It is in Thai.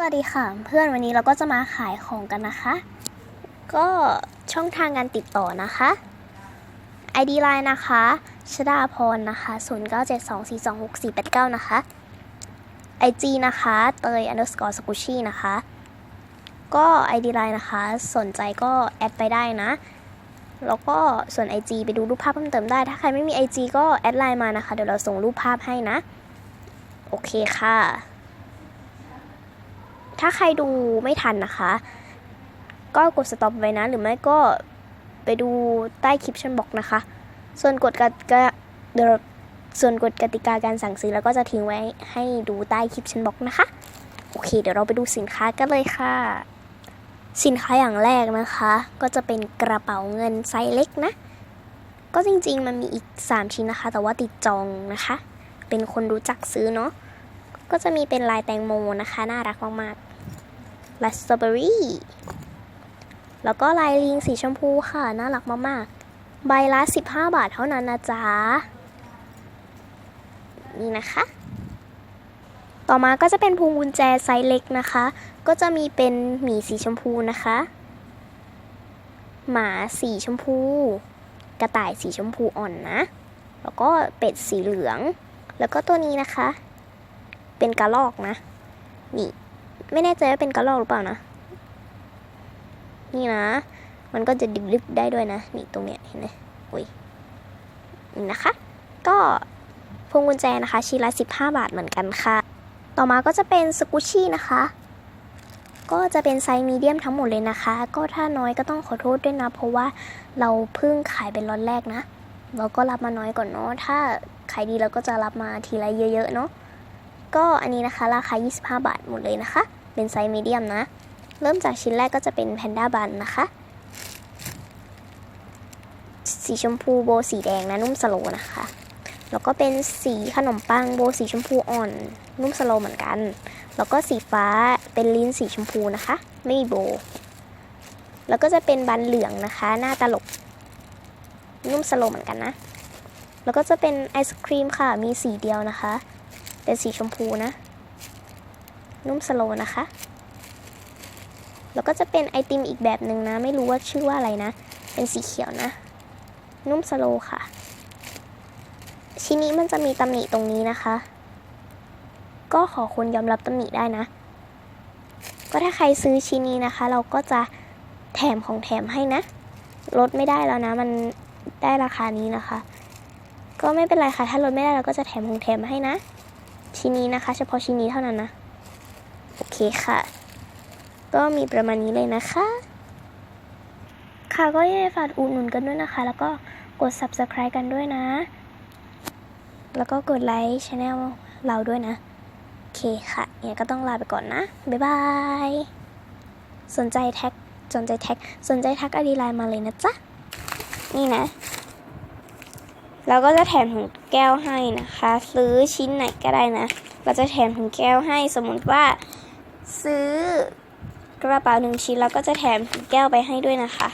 สวัสดีค่ะเพื่อนวันนี้เราก็จะมาขายของกันนะคะ ก็ช่องทางการติดต่อนะคะ ID Line นะคะชดาพรนะคะ0972426489 นะคะ IG นะคะเตย underscore s q u s h y นะคะ ก็ ID Line นะคะ สนใจก็แอดไปได้นะ แล้วก็ส่วน IG ไปดูรูปภาพเพิ่มเติมได้ ถ้าใครไม่มี IG ก็แอดไลน์มานะคะ เดี๋ยวเราส่งรูปภาพให้นะ โอเคค่ะ ถ้าใครดูไม่ทันนะคะ ก็กดสต็อปไว้นะ หรือไม่ก็ไปดูใต้คลิปชันบอกนะคะ ส่วนกฎกติกาเดี๋ยวส่วนกฎกติกาการสั่งซื้อแล้วก็จะทิ้งไว้ให้ดูใต้คลิปชันบอกนะคะ โอเค เดี๋ยวเราไปดูสินค้ากันเลยค่ะ สินค้าอย่างแรกนะคะ ก็จะเป็นกระเป๋าเงินไซส์เล็กนะ ก็จริงๆมันมีอีก 3 ชิ้นนะคะ แต่ว่าติดจองนะคะ เป็นคนรู้จักซื้อเนาะก็จะมีเป็นลายแตงโมนะคะ น่ารักมากๆ ลาสตรอเบอรี่แล้วก็ลายลิงสีชมพูค่ะ น่ารักมากๆ ใบละ 15 บาทเท่านั้นนะจ๊ะ นี่นะคะ ต่อมาก็จะเป็นพวงกุญแจไซส์เล็กนะคะ ก็จะมีเป็นหมีสีชมพูนะคะ หมาสีชมพู กระต่ายสีชมพูอ่อนนะ แล้วก็เป็ดสีเหลือง แล้วก็ตัวนี้นะคะ เป็นกระรอกนะ นี่ ไม่แน่ใจว่าเป็นกระรอกหรือเปล่านะ นี่นะ มันก็จะดึกๆได้ด้วยนะ นี่ตรงเนี้ยเห็นไหมอุ้ยนี่นะคะ ก็พวงกุญแจนะคะชิ้นละ15 บาทเหมือนกันค่ะ ต่อมาก็จะเป็นสกุชี่นะคะ ก็จะเป็นไซส์มีเดียมทั้งหมดเลยนะคะ ก็ถ้าน้อยก็ต้องขอโทษด้วยนะ เพราะว่าเราเพิ่งขายเป็นล็อตแรกนะ เราก็รับมาน้อยก่อนเนาะ ถ้าขายดีเราก็จะรับมาทีละเยอะๆเนาะ ก็อันนี้นะคะราคา 25 บาทหมดเลยนะคะ เป็นไซส์มีเดียมนะ เริ่มจากชิ้นแรกก็จะเป็นแพนด้าบันนะคะ สีชมพูโบสีแดงนะนุ่มสโลนะคะ แล้วก็เป็นสีขนมปังโบสีชมพูอ่อน นุ่มสโลเหมือนกัน แล้วก็สีฟ้าเป็นลิ้นสีชมพูนะคะ ไม่มีโบ แล้วก็จะเป็นบันเหลืองนะคะ หน้าตลก นุ่มสโลเหมือนกันนะ แล้วก็จะเป็นไอศครีมค่ะ มีสีเดียวนะคะ เป็นสีชมพูนะ นุ่มสโลนะคะ แล้วก็จะเป็นไอติมอีกแบบหนึ่งนะ ไม่รู้ว่าชื่อว่าอะไรนะ เป็นสีเขียวนะ นุ่มสโลค่ะ ชิ้นนี้มันจะมีตำหนิตรงนี้นะคะ ก็ขอคุณยอมรับตำหนิได้นะ ก็ถ้าใครซื้อชิ้นนี้นะคะ เราก็จะแถมของแถมให้นะ ลดไม่ได้แล้วนะ มันได้ราคานี้นะคะ ก็ไม่เป็นไรค่ะ ถ้าลดไม่ได้เราก็จะแถมของแถมให้นะชิ้นนี้นะคะ เฉพาะชิ้นนี้เท่านั้นนะ เคค่ะ ก็มีประมาณนี้เลยนะคะ ค่ะก็อยังไงฝากอุดหนุนกันด้วยนะคะ แล้วก็กด subscribe กันด้วยนะ แล้วก็กดไลค์ช anel เราด้วยนะ โอเคค่ะเนี่ยก็ต้องลาไปก่อนนะ บ๊ายบาย สนใจแท็ก สนใจแท็ก สนใจทักอดีไลน์มาเลยนะจ๊ะ นี่นะ เราก็จะแถมถุงแก้วให้นะคะ ซื้อชิ้นไหนก็ได้นะ เราจะแถมถุงแก้วให้สมมติว่า ซื้อกระเป๋าหนึ่งชิ้นแล้วก็จะแถมถุงแก้วไปให้ด้วยนะคะ